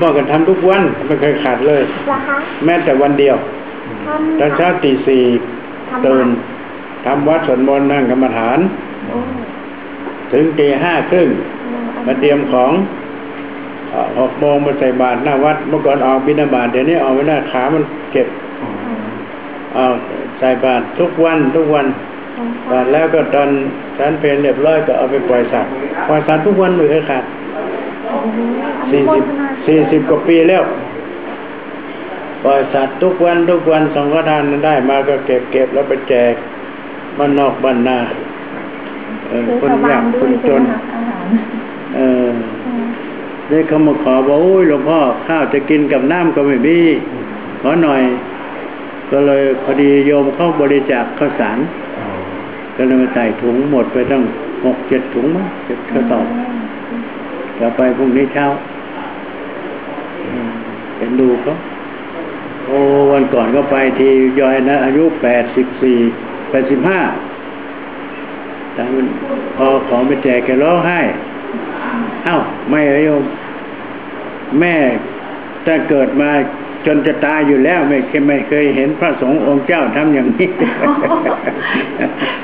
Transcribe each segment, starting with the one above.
พ่อกันทำทุกวันไม่เคยขาดเลยเหรอคะแม้แต่วันเดียวทำตอนเช้าตีสี่ตื่นทำวัดสวดมนต์นั่งกรรมฐานโอ้ถึงตีห้าครึ่งมาเตรียมของเอ่อหกโมงมาใส่บาตรหน้าวัด เมื่อก่อนออกบิณฑบาตเดี๋ยวนี้ออกไม่ได้ขามันเจ็บเอาใส่บาตรทุกวันทุกวันบาตรแล้วก็ตอนฉันเพลเรียบร้อยก็เอาไปปล่อยสัตว์ปล่อยสัตว์ทุกวันไม่เคยขาดโอ้โหอนุสี่โมสิบทนา สี่สิบกว่าปีแล้วปล่อยสัตว์ทุกวันทุกวันสองกทานได้มาก็เก็บเก็บแล้วไปแจกบ้านนอกบ้านนาเออคือคนชาวบ้ายานกด้ควยนจใช่ไหมนคะอาหารเอออืมได้เขามาขอบอกโอ้ยหลวงพ่อข้าวจะกินกับน้ำก็ไม่มีขอหน่อย ก็เลยพอดีโยมเข้าบริจาคข้าวสารก็เลยมาใส่ถุงหมดไปตั้งหกเจ็ดถุงมั้งเจ็ดกระสอบจะไปพรุ่งนี้เช้าอืม เห็นดูเขาโอ้วันก่อนก็ไปทียอยนะ อายุแปดสิบสี่แปดสิบห้าแต่มันพอของไปแจกแกร้องไห้ เอ้า ไม่เหรอโยม แม่ถ้าเกิดมาจนจะตายอยู่แล้วไม่เคยไม่เคยเห็นพระสงฆ์องค์เจ้าทำอย่างนี้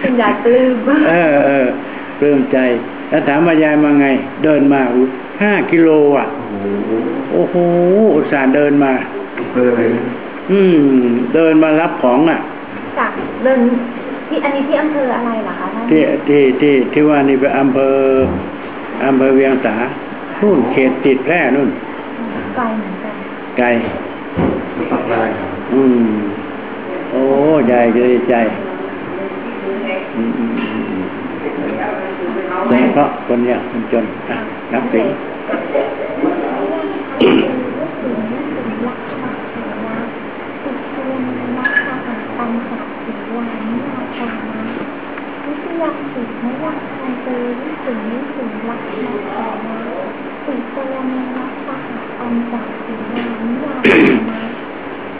เป็นยายปลื้มเออเออปลื้มใจ แล้วถามว่ายายมาไง เดินมาอุ๊ยห้ากิโลอะ โอ้โหอุตส่าห์เดินมาเลยอืม เดินมารับของอะจากเดินที่อันนี้ที่อำเภออะไรเหรอคะท่านที่ที่ที่ที่ว่านี่เป็นอำเภออำเภอเวียงสานู่นเขตติดแพร่นู่นไกลเหมือนกันไกลตัดได้ครับอืม โอ้ยายก็ดีใจ อืม อืมอืมโดยเฉพาะคนยากคนจนอะนับสิง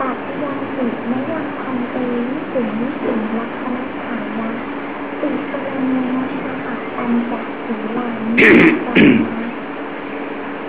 ปัจยังติมยังพันเตวิสุงวิสุงลักษณะฐานะติปรเมนะสหปัญจศีลานิ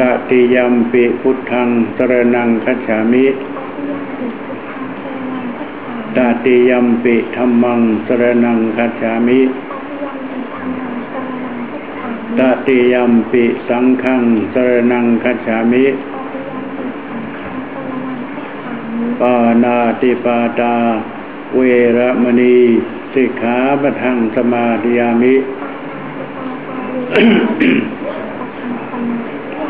ตติยมปิพุทธังสรนังคัจฉามิตติยมปิธรณังคัจฉามิตติยมปิธรรมังสรนังคัจฉามิตติยมปิสังคัจฉามิตติยมปิสังฆังสรนังคัจฉามิปานาติปาตา เวรมณีสิกขาปะทังสมาธิยามิ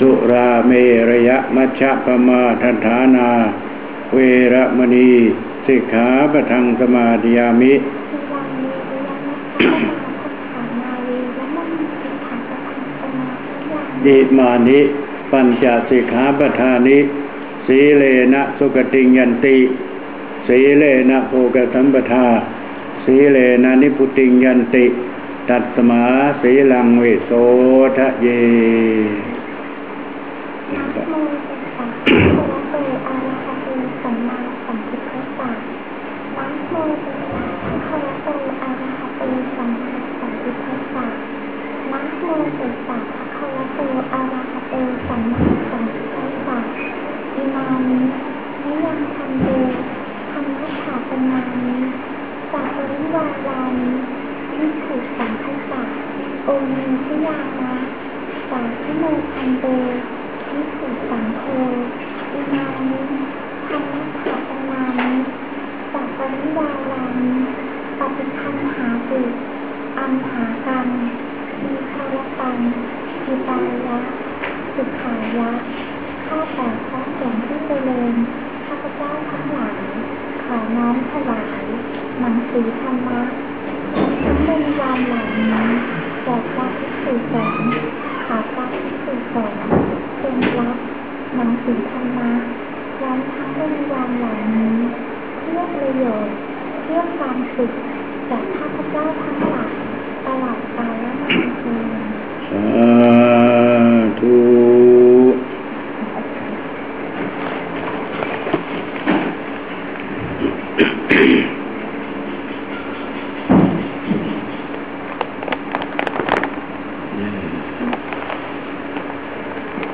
สุราเมระยะมัชฌะปมาทัฏฐานา เวระมณีสิกขาปะทังสมาธิยามิดิมานิ ปัญจสิกขาปทานิ สีเลนะสุกติงยันติ สีเลนะโภกสัมปทา สีเลนะนิพุติงยันติสตัดสมาสีลังเวโสทะเยนะ โมตัสสะภะคะวะโตอะระหะโตสัมมาสัมพุทธัสสะนะโมตัสสะภะคะวะโตอะระหะโตสัมมาสัมพุทธัสสะนะโมตัสสะภะคะวะโต ระหะโตสัมมาสัมพุทธัสสะอิมานินิยังเดธรระถาปนานิสัพปริวารานิวิถุสังคัสสะโอมีทิยานะสาธุโมคันเดวิสุสังโฆอิมานิธรรมาปนานิสัพปริวารานิปฏิคันหาตุอัมหากังมีคารตังกิตายะสุขายะข้าแต่พระสงฆ์ที่เจริญข้าพเจ้าทั้งหลายขอน้อมถวายหนังสือธรรมะทั้งบริวารเหล่านี้แก่พระภิกษุสงฆ์ขอพระภิกษุสงฆ์ ป็นรับหนังสือธรรมะร้อมทั้งบริวารเหล่านี้เพื่อประโยชน์เพื่อความสุขแก่ข้าพเจ้าทั้งหลายตลอดกาลและนานเทอญ สาธุ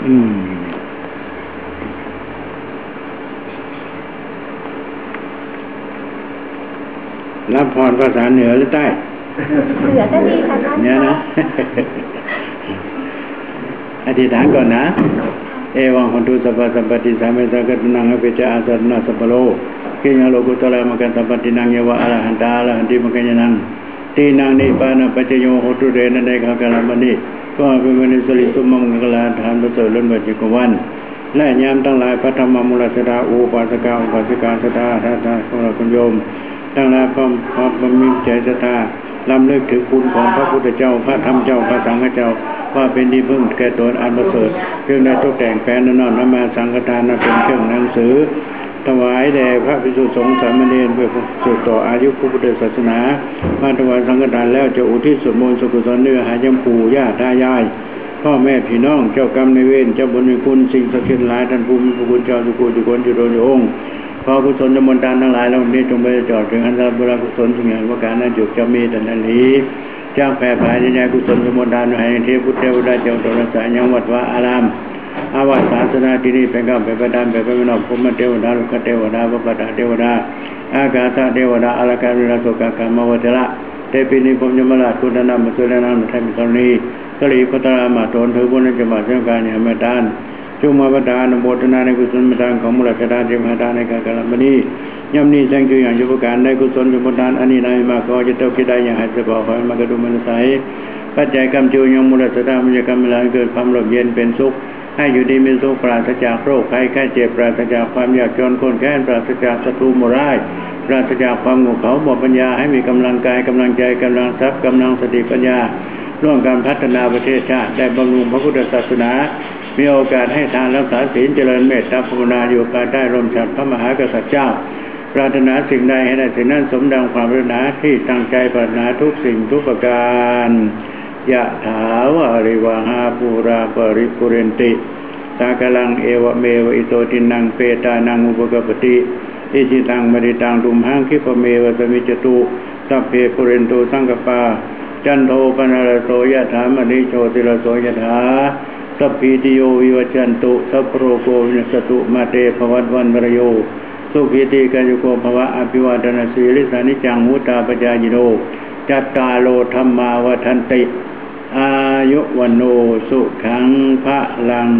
อืมรับ พรภาษาเหนือหรือใต้ เหลือก็ดีค่ะท่านเนี่ยนะ อธิษฐานก่อนนะ เอวังคนตุสัพพะสัมปติสามิสังกัตนังอภิเจอาสัตนาสัพพโลกิญาโลกุตละมกันสัมปตินังเยวะอรหันตาอรหันติมกันยนังตีนังนิปานะปัจจโยโหตุเรนในขากาลมณีก็เป็นวันนิสริสุมังกลาทานประเสริฐล้นบัจิกวันและยามทั้งหลายพระธรรมมูลสดาอุปาสกาอุปาสิกาสดาท่านท่านของเราคุณโยม ทั้งหลายพร้อมพร้อมมีใจศรัทธาลำเลิกถึงคุณของพระพุทธเจ้า พระธรรมเจ้า พระสังฆเจ้า ว่าเป็นที่พึ่งแก่ตนอันประเสริฐเรื่องได้ตกแต่งแปลนนอนนมาสังฆทานนเป็นเครื่องหนังสือ ถวายแด่พระภิกษุสงฆ์สามเณรเพื่อสืบต่ออายุพระพุทธศาสนา มาถวายสังฆทานแล้วจะอุทิศส่วนมนต์สุขุศลเนื้อหายมปู่ย่าตายายพ่อแม่พี่น้องเจ้ากรรมในเวรเจ้าบุญในคุณสิ่งศักดิ์สิทธิ์หลายท่านภูมิพระคุณเจ้าสุขุจุกนจุโรนิองค์ ขอกุศลจมนตานทั้งหลายแล้ววันนี้จงไปจอดถึงอันตรบุรกุศลสิ่งอย่างว่าการนั้นจุกจะมีแต่นั้นนี้จ้างแผ่ภายในกุศลจมนต์ทานให้เทพพุทธเทวดาเจ้าตระสายยังวัดวาอารามอาวาสาสนาที่นี่เป็นก้าเป็นประดานเป็นพระมินอกภูมิเทวดาลุกเทวดาพระปตาเทวดาอากาศเทวดาอลาการิราโสกากามวัตระเทปินิพมยมราชคุณนามสุรนามไทยมิตรณีกลีพัตรามาโตนเทบุญจมาเชื่อการเนี่ยเมตาน จุมาประทานโมทนาในกุศลประทานของมุลชดาเจมหาทานในการกรมณีย่อมนี้แจ้งชื่อย่างยุบการในกุศลจุมทานอันนี้นายมาขอจะเต้าคิดได้อย่างหายสบายขอมากระดุมมันใสปัจจัยกรรมจูยมมุลชดามิจกรรมเวลาเกิดความหลบเย็นเป็นสุขให้อยู่ดีมีสุขปราศจากโรคภัยแค่เจ็บปราศจากความอยากจนคนแค้นปราศจากศัตรูมร้ายปราศจากความง่เขาหมดปัญญาให้มีกำลังกายกำลังใจกำลังทรัพย์กำลังสติปัญญา ร่วมการพัฒนาประเทศชาติได้บำรุงพระพุทธศาสนา มีโอกาสให้ทานรักษาศีลเจริญเมตตาภาวนาอยู่ภายใต้ร่มฉัตรพระมหากษัตริย์เจ้า ปรารถนาสิ่งใดให้ได้สิ่งนั้นสมดังความปรารถนาที่ตั้งใจปรารถนาทุกสิ่งทุกประการยะถาวาริวหาปูราปริปุเรนติตากลังเอวเมวอิโตตินังเปตานังอุปกปติอิจิตังมริตังตุมหังคิปเมวสมิจตุสัพเพปุเรนตุสังกปาจันโทปนารโสยถามณิโชติรโสยถา สัพพิติโยวิวัจจันตุสัพโรโกวินสตุมาเตภวัตวันมรโย สุขีติกายุโกภวะอภิวาทนาสีลิสานิจังมุตตาปจายโนจัตตาโลธรรมาวทันติ อายุวันโนสุขังพระลัง